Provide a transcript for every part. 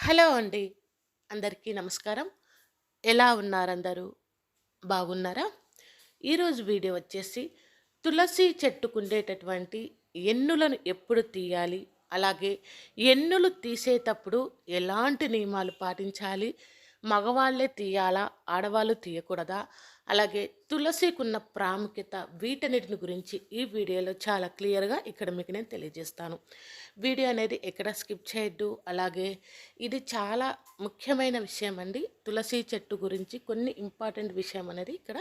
Hello అండి. అందరికీ నమస్కారం. ఎలా ఉన్నారందరూ బాగున్నారా? ఈరోజు వీడియో వచ్చేసి తులసి చెట్టుకుండేటటువంటి ఎన్నులను ఎప్పుడు తీయాలి? అలాగే ఎన్నులు తీసేటప్పుడు ఎలాంటి నియమాలు పాటించాలి? మగవాళ్ళే తీయాలా? ఆడవాళ్ళు తీయకూడదా? అలాగే తులసికున్న ప్రాముఖ్యత వీటన్నిటిని గురించి ఈ వీడియోలో చాలా క్లియర్‌గా ఇక్కడ మీకు నేను తెలియజేస్తాను. వీడియో అనేది ఎక్కడ స్కిప్ చేయొద్దు. అలాగే ఇది చాలా ముఖ్యమైన విషయం అండి. తులసి చెట్టు గురించి కొన్ని ఇంపార్టెంట్ విషయం అనేది ఇక్కడ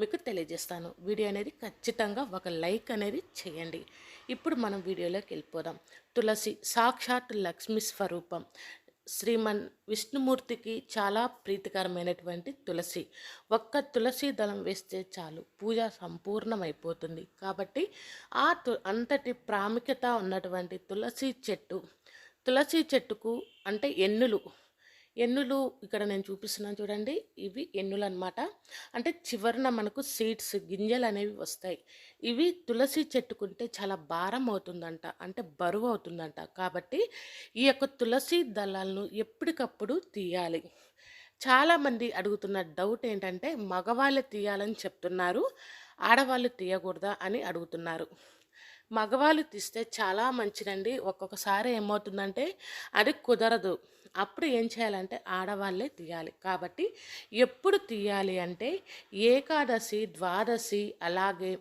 మీకు తెలియజేస్తాను. వీడియో అనేది ఖచ్చితంగా ఒక లైక్ అనేది చేయండి. ఇప్పుడు మనం వీడియోలోకి వెళ్ళిపోదాం. తులసి సాక్షాత్ లక్ష్మీ స్వరూపం. శ్రీమన్ విష్ణుమూర్తికి చాలా ప్రీతికరమైనటువంటి తులసి. ఒక్క తులసి దళం వేస్తే చాలు పూజ సంపూర్ణమైపోతుంది. కాబట్టి ఆ తు అంతటి ప్రాముఖ్యత ఉన్నటువంటి తులసి చెట్టు. తులసి చెట్టుకు అంటే ఎన్నులు. ఎన్నులు ఇక్కడ నేను చూపిస్తున్నాను చూడండి. ఇవి ఎన్నులనమాట. అంటే చివరిన మనకు సీడ్స్ గింజలు అనేవి వస్తాయి. ఇవి తులసి చెట్టుకుంటే చాలా భారం అవుతుందంట. అంటే బరువు అవుతుందంట. కాబట్టి ఈ యొక్క తులసి దళాలను ఎప్పటికప్పుడు తీయాలి. చాలామంది అడుగుతున్న డౌట్ ఏంటంటే మగవాళ్ళు తీయాలని చెప్తున్నారు. ఆడవాళ్ళు తీయకూడదా అని అడుగుతున్నారు. మగవాళ్ళు తీస్తే చాలా మంచిదండి. ఒక్కొక్కసారి ఏమవుతుందంటే అది కుదరదు. అప్పుడు ఏం చేయాలంటే ఆడవాళ్ళే తీయాలి. కాబట్టి ఎప్పుడు తీయాలి అంటే ఏకాదశి, ద్వాదశి అలాగే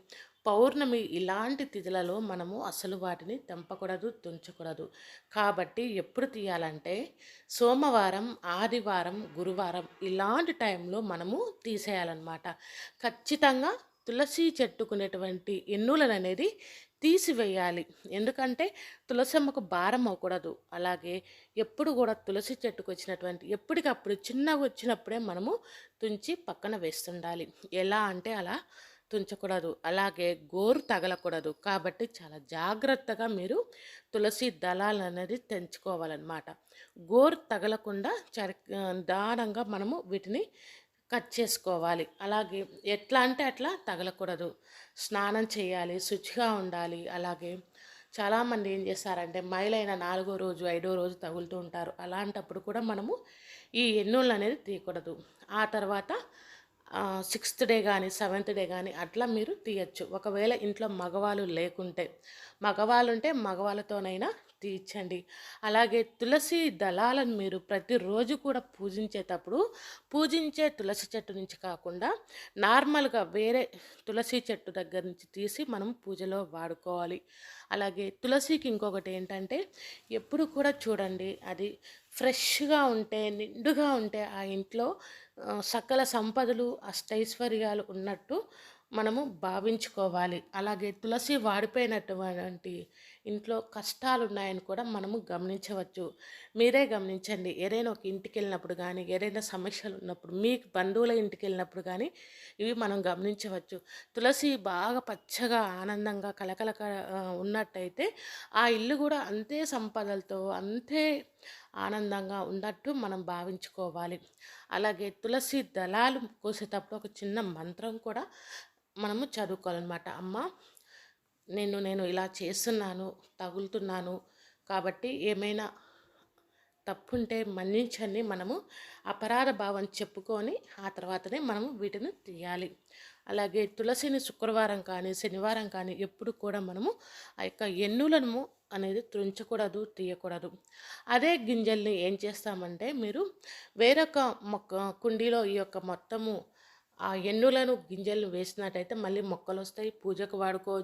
పౌర్ణమి ఇలాంటి తిథులలో మనము అసలు వాటిని తెంపకూడదు, తుంచకూడదు. కాబట్టి ఎప్పుడు తీయాలంటే సోమవారం, ఆదివారం, గురువారం ఇలాంటి టైంలో మనము తీసేయాలన్నమాట. ఖచ్చితంగా తులసి చెట్టుకునేటువంటి ఎన్నులననేది తీసివేయాలి. ఎందుకంటే తులసమ్మకు భారం అవ్వకూడదు. అలాగే ఎప్పుడు కూడా తులసి చెట్టుకు వచ్చినటువంటి ఎప్పటికప్పుడు చిన్నగా వచ్చినప్పుడే మనము తుంచి పక్కన వేస్తుండాలి. ఎలా అంటే అలా తుంచకూడదు. అలాగే గోరు తగలకూడదు. కాబట్టి చాలా జాగ్రత్తగా మీరు తులసి దళాలు అనేది తెంచుకోవాలన్నమాట. గోరు తగలకుండా చరి దారంగా మనము వీటిని కట్ చేసుకోవాలి. అలాగే ఎట్లా అంటే అట్లా తగలకూడదు. స్నానం చేయాలి, శుచిగా ఉండాలి. అలాగే చాలామంది ఏం చేస్తారంటే మైలైన నాలుగో రోజు, ఐదో రోజు తగులుతూ ఉంటారు. అలాంటప్పుడు కూడా మనము ఈ ఎన్నులనేది తీయకూడదు. ఆ తర్వాత సిక్స్త్ డే కానీ సెవెంత్ డే కానీ అట్లా మీరు తీయొచ్చు. ఒకవేళ ఇంట్లో మగవాళ్ళు లేకుంటే, మగవాళ్ళుంటే మగవాళ్ళతోనైనా తీర్చండి అలాగే తులసి దళాలను మీరు ప్రతిరోజు కూడా పూజించేటప్పుడు పూజించే తులసి చెట్టు నుంచి కాకుండా నార్మల్‌గా వేరే తులసి చెట్టు దగ్గర నుంచి తీసి మనం పూజలో వాడుకోవాలి. అలాగే తులసికి ఇంకొకటి ఏంటంటే ఎప్పుడు కూడా చూడండి అది ఫ్రెష్‌గా ఉంటే, నిండుగా ఉంటే ఆ ఇంట్లో సకల సంపదలు, అష్టైశ్వర్యాలు ఉన్నట్టు మనము భావించుకోవాలి. అలాగే తులసి వాడిపోయినటువంటి ఇంట్లో కష్టాలున్నాయని కూడా మనము గమనించవచ్చు. మీరే గమనించండి. ఏదైనా ఒక ఇంటికి వెళ్ళినప్పుడు కానీ ఏదైనా సమస్యలు ఉన్నప్పుడు, మీ బంధువుల ఇంటికెళ్ళినప్పుడు కానీ ఇవి మనం గమనించవచ్చు. తులసి బాగా పచ్చగా, ఆనందంగా కలకలక ఉన్నట్టయితే ఆ ఇల్లు కూడా అంతే సంపదలతో, అంతే ఆనందంగా ఉన్నట్టు మనం భావించుకోవాలి. అలాగే తులసి దళాలు కోసేటప్పుడు ఒక చిన్న మంత్రం కూడా మనము చదువుకోవాలన్నమాట అమ్మ నేను నేను ఇలా చేస్తున్నాను, తగులుతున్నాను కాబట్టి ఏమైనా తప్పుంటే మన్నించని మనము అపరాధ భావం చెప్పుకొని ఆ తర్వాతనే మనము వీటిని తీయాలి. అలాగే తులసిని శుక్రవారం కానీ, శనివారం కానీ ఎప్పుడు కూడా మనము ఆ యొక్క ఎన్నులను అనేది తుంచకూడదు, తీయకూడదు. అదే గింజల్ని ఏం చేస్తామంటే మీరు వేరొక మొక్క కుండీలో ఈ యొక్క మొత్తము ఆ ఎన్నులను, గింజలను వేసినట్టయితే మళ్ళీ మొక్కలు వస్తాయి పూజకు వాడుకోవచ్చు.